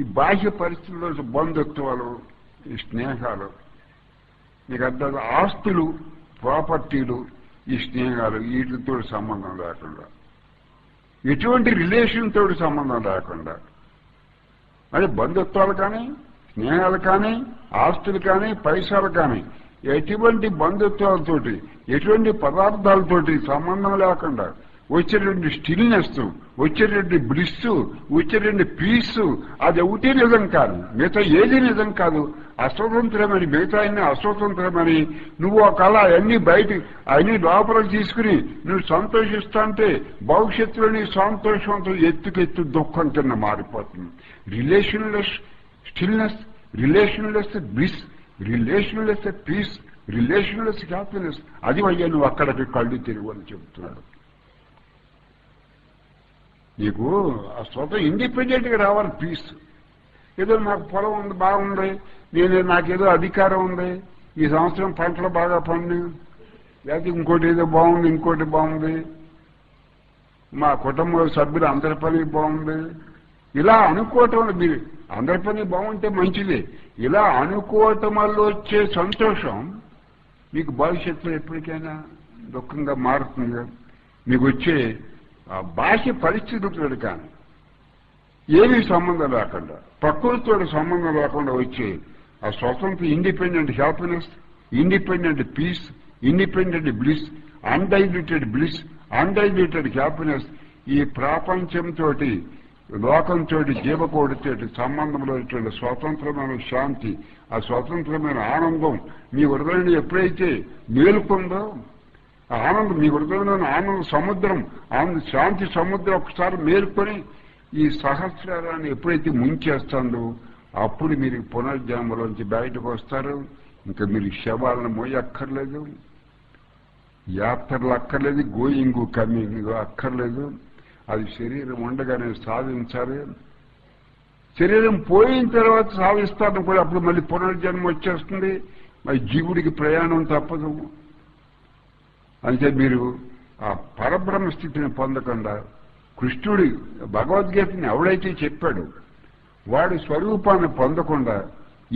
ఈ బాహ్య పరిస్థితుల్లో బంధుత్వాలు ఈ స్నేహాలు. నీకు అర్థం ఆస్తులు ప్రాపర్టీలు ఈ స్నేహాలు వీటితో సంబంధం లేకుండా. ఎటువంటి రిలేషన్ తోటి సంబంధం లేకుండా. అదే బంధుత్వాలు కానీ స్నేహాలు కానీ ఆస్తులు కానీ పైసలు కానీ ఎటువంటి బంధుత్వాలతోటి ఎటువంటి పదార్థాలతోటి సంబంధం లేకుండా వచ్చేటువంటి స్టిల్నెస్ వచ్చేటువంటి బ్లిస్ వచ్చేటువంటి పీస్ అది ఒకటి నిజం కాదు. మిగతా ఏది నిజం కాదు. అస్వతంత్రమని మిగతా అన్ని అస్వతంత్రమని నువ్వు ఒక కళ అన్ని బయట అన్ని లోపలికి తీసుకుని నువ్వు సంతోషిస్తాంటే భవిష్యత్తులోని భవిష్యత్తులో నీ సంతోషంతో ఎత్తుకెత్తు దుఃఖం కింద మారిపోతుంది. Relationless stillness relationless bliss relationless peace relationless happiness అది అయ్యా నువ్వు అక్కడికి కళ్ళు తిరుగు అని చెబుతున్నాడు నీకు ఆ స్వతం ఇండిపెండెంట్గా రావాలి పీస్ ఏదో నాకు పొలం ఉంది బాగుంది. నేను నాకేదో అధికారం ఉంది. ఈ సంవత్సరం పంటలు బాగా పండి. లేకపోతే ఇంకోటి ఏదో బాగుంది ఇంకోటి బాగుంది. మా కుటుంబ సభ్యులు అందరి పని బాగుంది. ఇలా అనుకోవటం మీరు అందరి పని బాగుంటే మంచిదే. ఇలా అనుకోవటం వల్ల వచ్చే సంతోషం మీకు భవిష్యత్తులో ఎప్పటికైనా దుఃఖంగా మారుతుంది మీకు వచ్చే ఆ బాహ్య పరిస్థితులు కానీ ఏమీ సంబంధం లేకుండా ప్రకృతితో సంబంధం లేకుండా వచ్చే ఆ స్వతంత్ర independent happiness independent peace independent bliss undiluted bliss undiluted happiness ఈ ప్రపంచంతో లోకంతో జీవకోడితో సంబంధంలో ఇటువంటి స్వతంత్రమైన శాంతి ఆ స్వతంత్రమైన ఆనందం మీ హృదయాన్ని ఎప్పుడైతే మేలుకుందో ఆనందం మీ హృదయంలో ఆనంద సముద్రం ఆనంద శాంతి సముద్రం ఒకసారి మేల్కొని ఈ సహస్రాన్ని ఎప్పుడైతే ముంచేస్తుందో అప్పుడు మీరు పునర్జన్మలోంచి బయటకు వస్తారు. ఇంకా మీరు శవాలను మోయక్కర్లేదు. యాత్రలు అక్కర్లేదు. గోయింగ్ కమింగ్ అక్కర్లేదు. అది శరీరం ఉండగానే సాధించాలి. శరీరం పోయిన తర్వాత సాధిస్తాను కూడా అప్పుడు మళ్ళీ పునర్జన్మ వచ్చేస్తుంది. మరి జీవుడికి ప్రయాణం తప్పదు. అంటే మీరు ఆ పరబ్రహ్మ స్థితిని పొందకుండా కృష్ణుడి భగవద్గీతని ఎవడైతే చెప్పాడు వాడి స్వరూపాన్ని పొందకుండా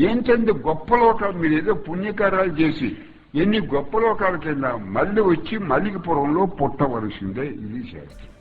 ఏంటంటే గొప్ప లోకాలు మీరు ఏదో పుణ్యకార్యాలు చేసి ఎన్ని గొప్ప లోకాల కింద మళ్ళీ వచ్చి మల్లికపురంలో పుట్టవలసిందే ఇది శాస్త్రం.